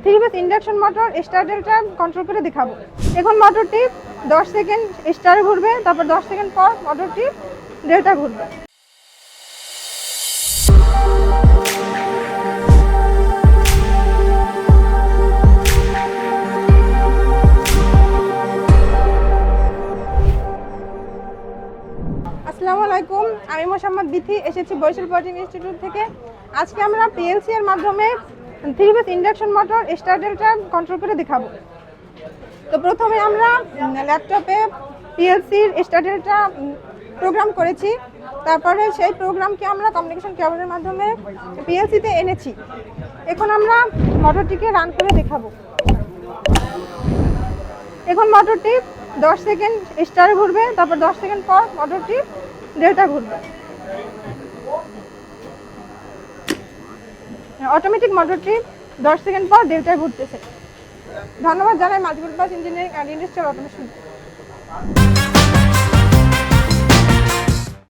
Three phase induction motor স্টার্টারটা control করে দেখাবো। এখন মোটরটি দশ সেকেন্ড স্টার ঘুরবে, তারপর দশ সেকেন্ড পর মোটরটি ডেল্টা ঘুরবে। আসসালামু আলাইকুম, আমি মোসাম্মদ বিথি, এসেছি বরিশাল কোচিং ইনস্টিটিউট থেকে। আজকে আমরা পিএলসি এর মাধ্যমে থ্রি বেস ইন্ডাকশন মোটর স্টার্টারটা কন্ট্রোল করে দেখাবো। তো প্রথমে আমরা ল্যাপটপে পিএলসির স্টার্টারটা প্রোগ্রাম করেছি। তারপরে সেই প্রোগ্রামকে আমরা কমিউনিকেশন কেবলের মাধ্যমে পিএলসিতে এনেছি। এখন আমরা মোটরটিকে রান করে দেখাবো। এখন মোটরটি দশ সেকেন্ড স্টার ঘুরবে, তারপর দশ সেকেন্ড পর মোটরটি ডেল্টা ঘুরবে। অটোমেটিক মোটরটি দশ সেকেন্ড পর ডেল্টায় ঘুরতেছে। ধন্যবাদ জানাই multiple engineering and industrial automation